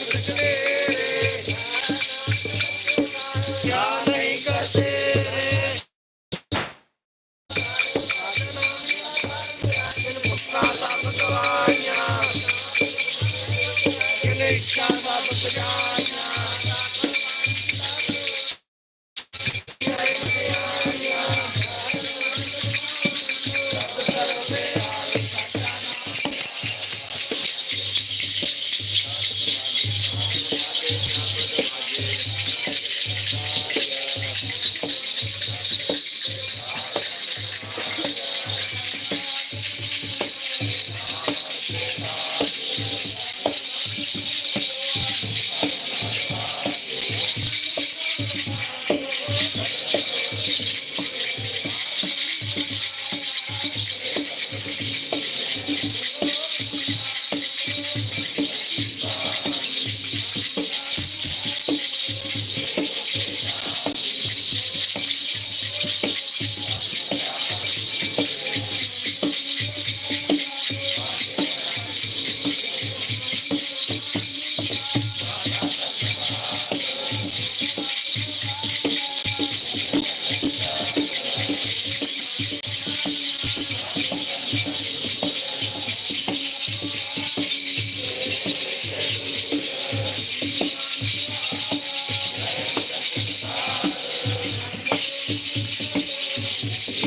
Thank you.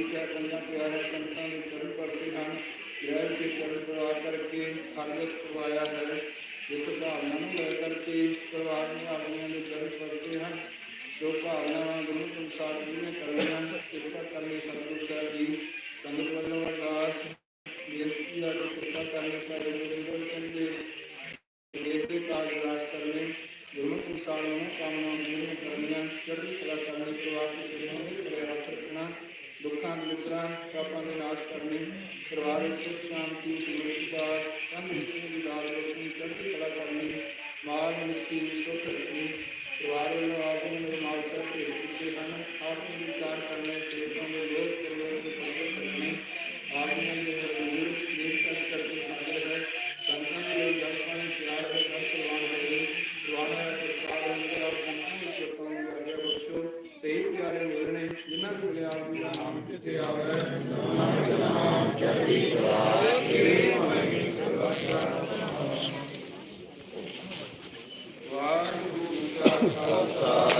ਭਾਈ ਸਾਹਿਬਾਨਾਂ ਪਿਆਰੇ ਸੰਤਾਂ ਦੇ ਚਰਨ ਪਰਸੀ ਹਨ। ਗ੍ਰਹਿ ਦੇ ਚਰਨ ਪ੍ਰਵਾਹ ਕਰਕੇ ਖਾਲਸ ਕਰਵਾਇਆ ਹੈ ਇਸ ਭਾਵਨਾ ਨੂੰ ਲੈ ਕਰਕੇ ਪਰਿਵਾਰ ਦੇ ਆਦਮੀਆਂ ਦੇ ਚਰਨ ਪਰਸੇ ਹਨ। ਜੋ ਭਾਵਨਾਵਾਂ ਗੁਰੂ ਪ੍ਰਸਾਦ ਜੀ ਨੇ ਕਰਨੀਆਂ ਕਿਰਪਾ ਕਰਕੇ ਸਤਿਗੁਰੂ ਸਾਹਿਬ ਜੀ, ਸੰਗਤ ਵੱਲੋਂ ਉਪਰਾਂ ਪਾਪਾਂ ਦੇ ਨਾਸ਼ ਕਰਨੀ ਪਰਿਵਾਰ ਵਿੱਚ ਸੁਖ ਸ਼ਾਂਤੀ ਸਮ੍ਰਿੱਧੀ ਦਾ ਕੰਮ Nossa.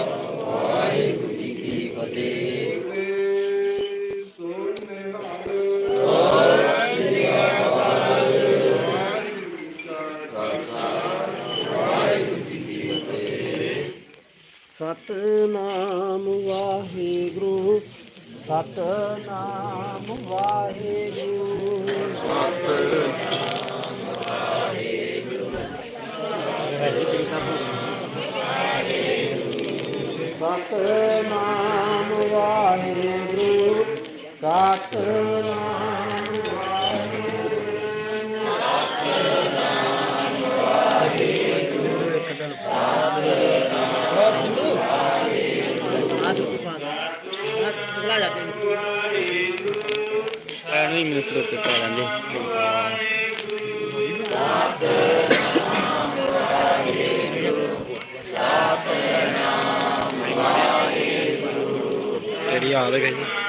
चला जाते हैं नहीं मिल सकते तेरी हाल है कहीं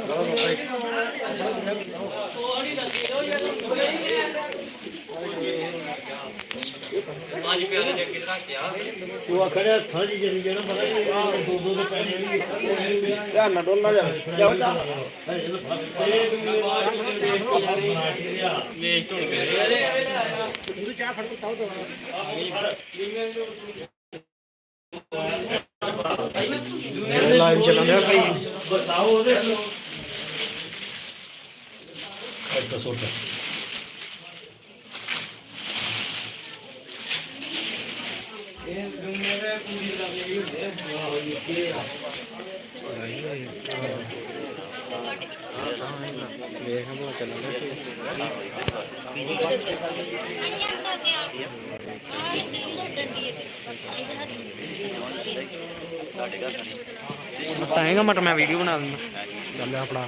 ਆਖੜਿਆ ਥਾਂ ਜੀ ਜਿਹੜੀ ਜਿਹੜਾ ਪਤਾ ਨਹੀਂ ਦੋ ਦੋ ਦੇ ਪੈਣੇ ਵੀ ਧਿਆਨ ਨਾਲ ਡੋਲਣਾ ਜਾ ਜਾਓ ਜਾ ਲਾਈਵ ਚੱਲਣ ਦਿਆ ਸਹੀ। ਬਤਾਓ ਉਹਦੇ। ਅੱਛਾ ਸੋਟਾ ਵੇਖ ਹਮਲਾ ਚੱਲਣ ਦਿਆ ਸਹੀ ਤਾਂਗਾ ਮਟ ਮੈਂ ਵੀਡੀਓ ਬਣਾ ਦਿੰਦਾ। ਚੱਲ ਆਪਣਾ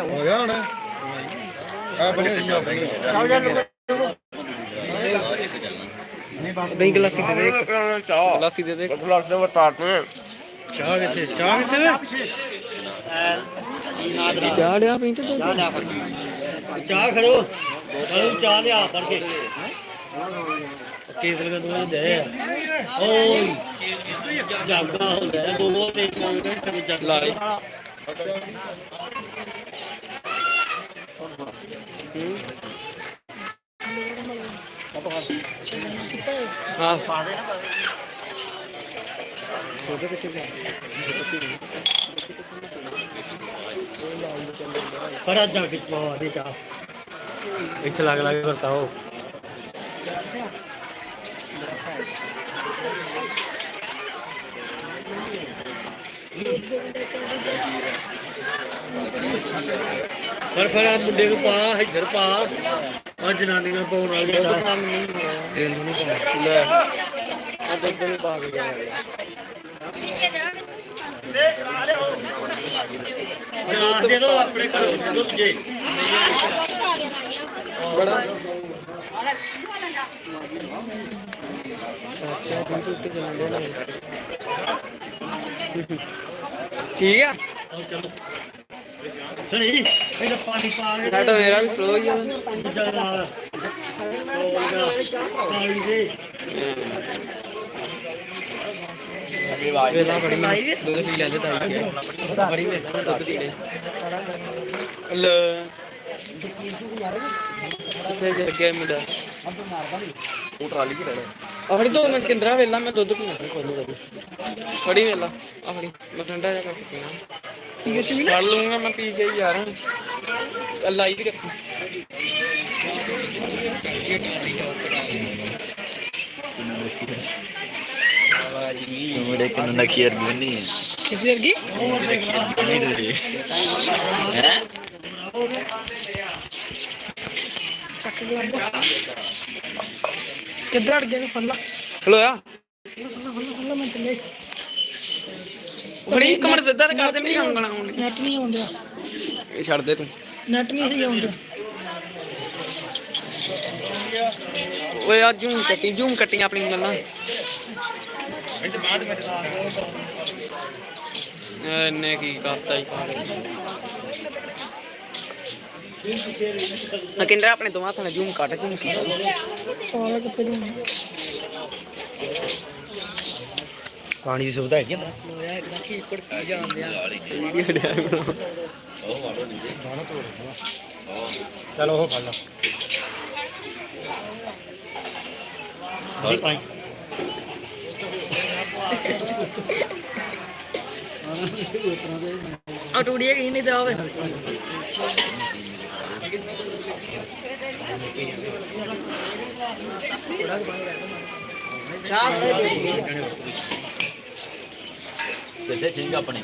ਹੋ ਗਿਆ ਹੁਣ ਆ ਬਣੇ ਨਹੀਂ ਗਲਾਸੀ ਦੇ ਦੇ। ਗਲਾਸੀ ਦੇ ਦੇ। ਗਲਾਸ ਦੇ ਵਰਤਾਤ ਚਾਹ ਕਿੱਥੇ? ਚਾਹ ਕਿੱਥੇ ਚਾਹ ਲਿਆ ਪੀਂ ਤੇ ਚਾਹ ਲਿਆ ਫੜ ਚਾਹ ਖੜੋ। ਕਾਲੂ ਚਾਹ ਲਿਆ ਫੜ ਕੇ। ਕੇਸਲ ਦਾ। ਦੋ ਦੇ ਓਏ ਜਾਗਾ ਹੁੰਦਾ ਹੈ, ਦੋ ਤੇ ਜੱਗ ਲਾ ਲਈ ਹਾਂ ਫੜਾ ਜੱਗ ਚ ਪਵਾ ਦੇ। ਚਾਹ ਇੱਥੇ ਲੱਗ ਲੱਗ ਵਰਤਾਓ ਪਰ ਫਿਰ ਆ ਮੁੰਡੇ ਨੂੰ ਪਾ ਇੱਧਰ ਪਾ ਆ ਜਨਾਨੀ ਪਾਉਣ ਵਾਲੀ ਚਾਹ ਤੇਲ ਨਹੀਂ ਪਾਉਣਾ ਲੈ ਆ ਦੁੱਧ ਨਹੀਂ ਪਾ ਕੇ ਜਾਣਾ ਗਲਾਸ ਦੇ ਦੋ ਆਪਣੇ ਘਰੋਂ ਦੇ ਦੋ ਜੇ ਬੜਾ ਠੀਕ ਆ? ਚਲੋ ਨਹੀਂ ਇਹਦਾ ਪਾਣੀ ਪਾ ਕੇ ਨੈਟ ਮੇਰਾ ਵੀ ਸਲੋ ਹੀ ਆ। ਦੂਜਾ ਨਾਲ। ਪਾਣੀ ਦੇ। ਵੇਲਾ ਬੜੀ ਦੁੱਧ ਪੀ ਲੈ ਜੇ ਤਾਈ ਕੇ ਬੜੀ ਵੇਲਾ ਦੁੱਧ ਪੀ ਲੈ। ਲੈ। ਤੇ ਜਰ ਗਿਆ ਮੁੰਡਾ? ਉਹ ਟਰਾਲੀ ਕੀ ਲੈਣਾ ਆ ਫੜੀ ਦੋ ਮਿੰਟ ਕਿੰਦਰਾ ਵੇਲਾ ਮੈਂ ਦੁੱਧ ਪੀਣਾ ਫੜੀ ਵੇਲਾ। ਆ ਫੜੀ। ਮੈਂ ਠੰਡਾ ਜਿਹਾ ਕਰਕੇ ਪੀਣਾ। ਫੜ ਲੂੰਗਾ ਮੈਂ ਪੀ ਕੇ ਯਾਰ। ਲਾਈ ਵੀ ਰੱਖੀ। ਮੁੰਡੇ ਕਿੰਨਾ ਨਕਸ਼ੇ ਅਰਬੀ ਬਣੀ ਹੈ ਕਿਸ ਵਰਗੀ ਨਹੀਂ ਤੇ ਹੈ ਚੱਕ ਗਿਆ ਕਿੱਧਰ ਅੜ ਗਿਆ ਨੇ ਫੱਲਾ ਖਲੋਇਆ ਫੱਲਾ ਫੱਲਾ ਮੈਂ ਚੱਲੇ ਖੜੀ ਕਮਰ ਸਿੱਧਾ ਤੇ ਕਰਦੇ ਮੇਰੀ ਉਂਗਲਾਂ ਆਉਣ ਨੈਟ ਨਹੀਂ ਆਉਂਦਾ ਇਹ ਛੱਡ ਦੇ ਤੂੰ ਨੈਟ ਨਹੀਂ ਸਹੀ ਆਉਂਦਾ ਓਏ ਆ ਜੂਮ ਕੱਟੀ ਜੂਮ ਕੱਟੀ ਆਪਣੀ ਗੱਲਾਂ ਇਹਨੇ ਕੀ ਕਰਤਾ ਹੀ ਆ ਕਿੰਦਰ ਆਪਣੇ ਦੋਵਾਂ ਹੱਥਾਂ ਨਾਲ ਜੂਮ ਕੱਟ ਜੂਮ ਸਾਲਾ ਕਿੱਥੇ ਨੂੰ ਪਾਣੀ ਦੀ ਸੁਵਿਧਾ ਹੈਗੀ ਚਲੋ ਉਹ ਫੜ ਲਾ। ਪਾਈ ਆ ਟੂੜੀਏ ਕੀ ਨਹੀਂ ਜਾਵੇ ਕਿੱਥੇ ਸਿੰਘ ਆਪਣੇ।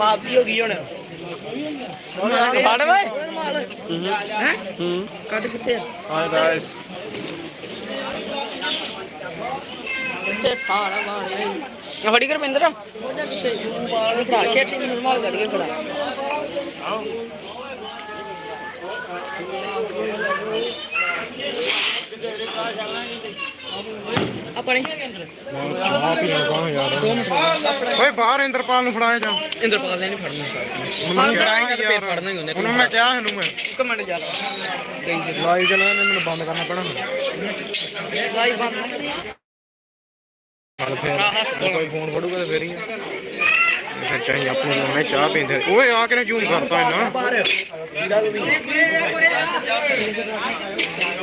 ਮਾਫੀ ਹੋ ਗਈ ਹੁਣ। ਫੜ ਓਏ। ਹੈ? ਕੱਢ ਕਿੱਥੇ ਆ? ਹਾਏ ਗਾਇਸ ਤੇ ਸਾਰਾ ਮਾਰਿਆ ਫੜੀ ਕਰ ਪਿੰਦਰ ਉਹਦਾ ਕਿੱਥੇ ਉਹ ਫੜਾ ਛੇਤੀ ਮੈਨੂੰ ਰੁਮਾਲ ਕੱਢ ਕੇ ਫੜਾ। ਆਪਣੇ। ਓਏ ਬਾਹਰ ਇੰਦਰਪਾਲ ਨੂੰ ਫੜਾਇਆ ਜਾ। ਇੰਦਰਪਾਲ ਨੇ ਨਹੀਂ ਫੜਨਾ। ਹੁਣ ਕਰਾਂਗਾ ਤੇ ਫੇਰ ਫੜਨਾ ਹੀ ਹੁੰਦੇ ਉਹਨੂੰ ਮੈਂ ਕਿਹਾ ਇਹਨੂੰ ਮੈਂ। ਇੱਕ ਮਿੰਟ ਜਾ ਲਾਈਵ ਚੱਲਣਾ ਮੈਨੂੰ ਬੰਦ ਕਰਨਾ ਪੈਣਾ। ਲਾਈ ਬੰਦ। ਚੱਲ ਫੇਰ। ਕੋਈ ਫੋਨ ਫੜੂਗਾ ਤੇ ਫੇਰ ਹੀ ਫਿਰ ਚਾਹੀ ਆਪਣੇ ਨੂੰ ਮੈਂ ਚਾਹ ਪੀਂਦੇ। ਓਏ ਆ ਕੇ ਜ਼ੂਮ ਕਰਤਾ ਇਹਨਾਂ।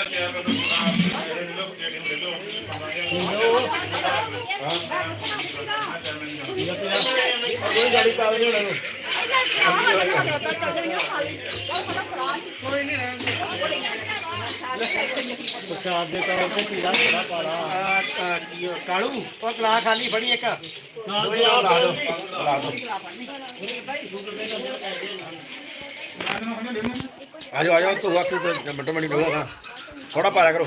ਲੈ ਜੀ ਪ੍ਰਸ਼ਾਦ ਦੇ ਤੌਰ ਤੇ ਪੀਲਾ ਥੋੜਾ ਪਾਲਾ ਕਾਲੂ ਉਹ ਕਲਾ ਖਾਲੀ ਫੜੀ ਇੱਕ ਨਾਲ ਦੇ ਲਾ ਦੋ ਲਾ ਦੋ ਆਜੋ ਆਜੋ ਤੂੰ ਵਕਤ ਤੇ ਮਿੰਟੋ ਮਿੰਟ ਥੋੜਾ ਪਾਇਆ ਕਰੋ।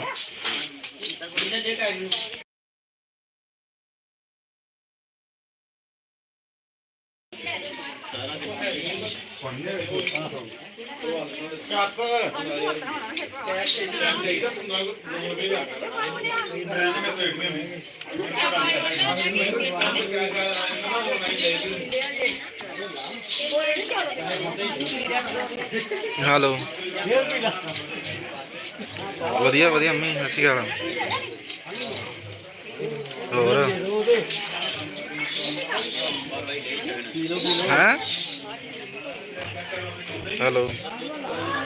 ਹੈਲੋ। ਵਧੀਆ ਵਧੀਆ ਮੰਮੀ ਸਤਿ ਸ਼੍ਰੀ ਅਕਾਲ। ਹੋਰ? ਹੈ? ਹੈਲੋ।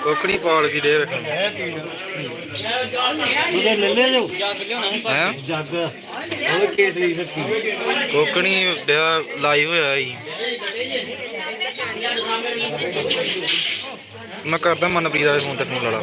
ਕੋਕੜੀ ਪਾਲ ਕੀ ਦੇ ਰੱਖਾਂ। ਉਹਦੇ ਲੈ ਲੈ ਜਾਓ। ਹੈ? ਜੱਗ। ਉਹ ਕੇਸ ਲਈ ਸੱਤੀ ਕੋਕਣੀ ਲਾਈਵ ਹੋਇਆ ਜੀ ਮੈਂ ਕਰਦਾ ਮਨਪ੍ਰੀਤ ਵਾਲੇ ਫੋਨ ਤੇ ਫੋਨ ਲਾ ਲਾ